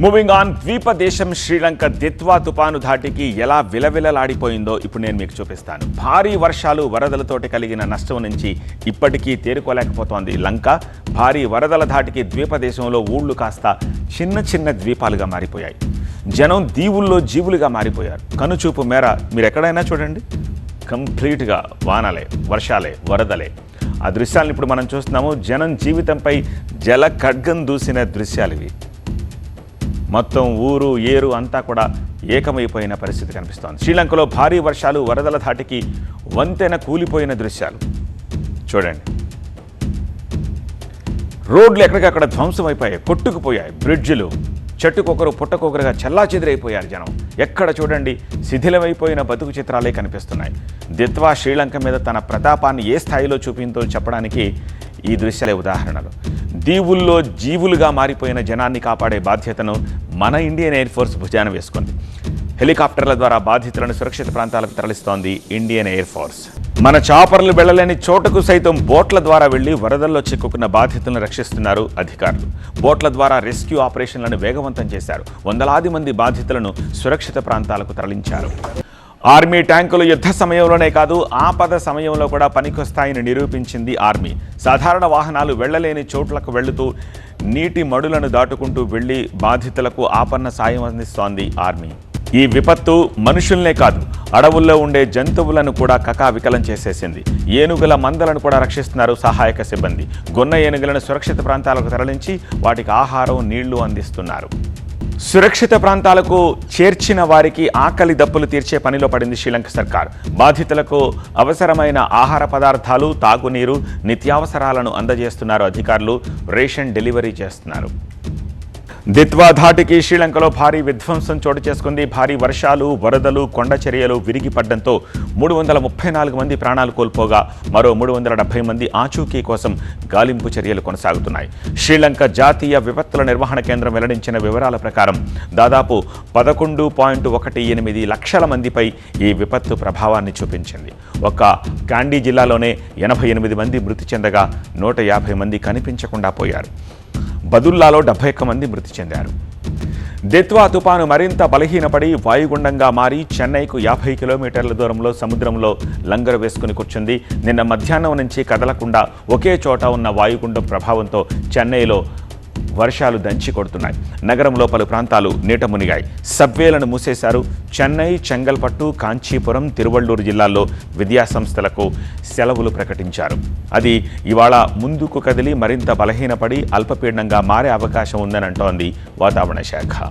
Moving on ద్వీప దేశం శ్రీలంక దిత్వా తుపాను ధాటికి ఎలా విలవిలలాడిపోయిందో ఇప్పుడు నేను మీకు చూపిస్తాను. భారీ వర్షాలు వరదలతోటి కలిగిన నష్టం నుంచి ఇప్పటికీ తేరుకోలేకపోతోంది లంక. భారీ వరదల ధాటికి ద్వీప దేశంలో ఊళ్ళు కాస్త చిన్న చిన్న ద్వీపాలుగా మారిపోయాయి. జనం దీవుల్లో జీవులుగా మారిపోయారు. కనుచూపు మేర మీరు ఎక్కడైనా చూడండి. కంప్లీట్గా వానలే వర్షాలే వరదలే. ఆ దృశ్యాలను ఇప్పుడు మనం చూస్తున్నాము. జనం జీవితంపై జల ఖడ్గం దూసిన దృశ్యాలు ఇవి. మొత్తం ఊరు ఏరు అంతా కూడా ఏకమైపోయిన పరిస్థితి కనిపిస్తోంది. శ్రీలంకలో భారీ వర్షాలు వరదల ధాటికి వంతెన కూలిపోయిన దృశ్యాలు. చూడండి. రోడ్లు ఎక్కడికక్కడ ధ్వంసం అయిపోయాయి కొట్టుకుపోయాయి బ్రిడ్జిలు చెట్టుకొకరు పుట్టకొకరుగా చెల్లా చెదిరైపోయారు జనం. ఎక్కడ చూడండి శిథిలమైపోయిన బతుకు చిత్రాలే కనిపిస్తున్నాయి. దిత్వా శ్రీలంక మీద తన ప్రతాపాన్ని ఏ స్థాయిలో చూపిందో చెప్పడానికి ఈ దృశ్యాలే ఉదాహరణలు. దీవుల్లో జీవులుగా మారిపోయిన జనాన్ని కాపాడే బాధ్యతను మన ఇండియన్ ఎయిర్ ఫోర్స్ భుజాన వేసుకుంది. హెలికాప్టర్ల ద్వారా బాధితులను సురక్షిత ప్రాంతాలకు తరలిస్తోంది ఇండియన్ ఎయిర్ ఫోర్స్. మన చాపర్లు వెళ్ళలేని చోటకు సైతం బోట్ల ద్వారా వెళ్ళి వరదల్లో చిక్కుకున్న బాధితులను రక్షిస్తున్నారు అధికారులు. బోట్ల ద్వారా రెస్క్యూ ఆపరేషన్లను వేగవంతం చేశారు. వందలాది మంది బాధితులను సురక్షిత ప్రాంతాలకు తరలించారు. ఆర్మీ ట్యాంకులు యుద్ధ సమయంలోనే కాదు ఆపద సమయంలో కూడా పనికొస్తాయని నిరూపించింది ఆర్మీ. సాధారణ వాహనాలు వెళ్ళలేని చోట్లకు వెళుతూ నీటి మడులను దాటుకుంటూ వెళ్ళి బాధితులకు ఆపన్న సాయం అందిస్తోంది ఆర్మీ. ఈ విపత్తు మనుషుల్నే కాదు అడవుల్లో ఉండే జంతువులను కూడా కకావికలం చేసేసింది. ఏనుగుల మందలను కూడా రక్షిస్తున్నారు సహాయక సిబ్బంది. గొన్న ఏనుగులను సురక్షిత ప్రాంతాలకు తరలించి వాటికి ఆహారం నీళ్ళు అందిస్తున్నారు. సురక్షిత ప్రాంతాలకు చేర్చిన వారికి ఆకలి దప్పులు తీర్చే పనిలో పడింది శ్రీలంక సర్కార్. బాధితులకు అవసరమైన ఆహార పదార్థాలు తాగునీరు నిత్యావసరాలను అందజేస్తున్నారు అధికారులు. రేషన్ డెలివరీ చేస్తున్నారు. దిత్వా ధాటికి శ్రీలంకలో భారీ విధ్వంసం చోటు చేసుకుంది. భారీ వర్షాలు వరదలు కొండ చర్యలు విరిగిపడడంతో మూడు వందల ముప్పై నాలుగు మంది ప్రాణాలు కోల్పోగా మరో మూడు వందల డెబ్బై మంది ఆచూకీ కోసం గాలింపు చర్యలు కొనసాగుతున్నాయి. శ్రీలంక జాతీయ విపత్తుల నిర్వహణ కేంద్రం వెల్లడించిన వివరాల ప్రకారం దాదాపు పదకొండు పాయింట్ ఒకటి ఎనిమిది లక్షల మందిపై ఈ విపత్తు ప్రభావాన్ని చూపించింది. ఒక కాండీ జిల్లాలోనే ఎనభై ఎనిమిది మంది మృతి చెందగా నూట యాభై మంది కనిపించకుండా పోయారు. బదుల్లాలో డెబ్బై ఒక్క మంది మృతి చెందారు. దెత్వా తుపాను మరింత బలహీనపడి వాయుగుండంగా మారి చెన్నైకు యాభై కిలోమీటర్ల దూరంలో సముద్రంలో లంగరు వేసుకుని కూర్చుంది. నిన్న మధ్యాహ్నం నుంచి కదలకుండా ఒకే చోట ఉన్న వాయుగుండం ప్రభావంతో చెన్నైలో వర్షాలు దంచి కొడుతున్నాయి. నగరంలో పలు ప్రాంతాలు నీట మునిగాయి. సబ్వేలను మూసేశారు చెన్నై చెంగల్పట్టు కాంచీపురం తిరువళ్ళూరు జిల్లాల్లో విద్యాసంస్థలకు సెలవులు ప్రకటించారు. అది ఇవాళ ముందుకు కదిలి మరింత బలహీనపడి అల్పపీడనంగా మారే అవకాశం ఉందని అంటోంది వాతావరణ శాఖ.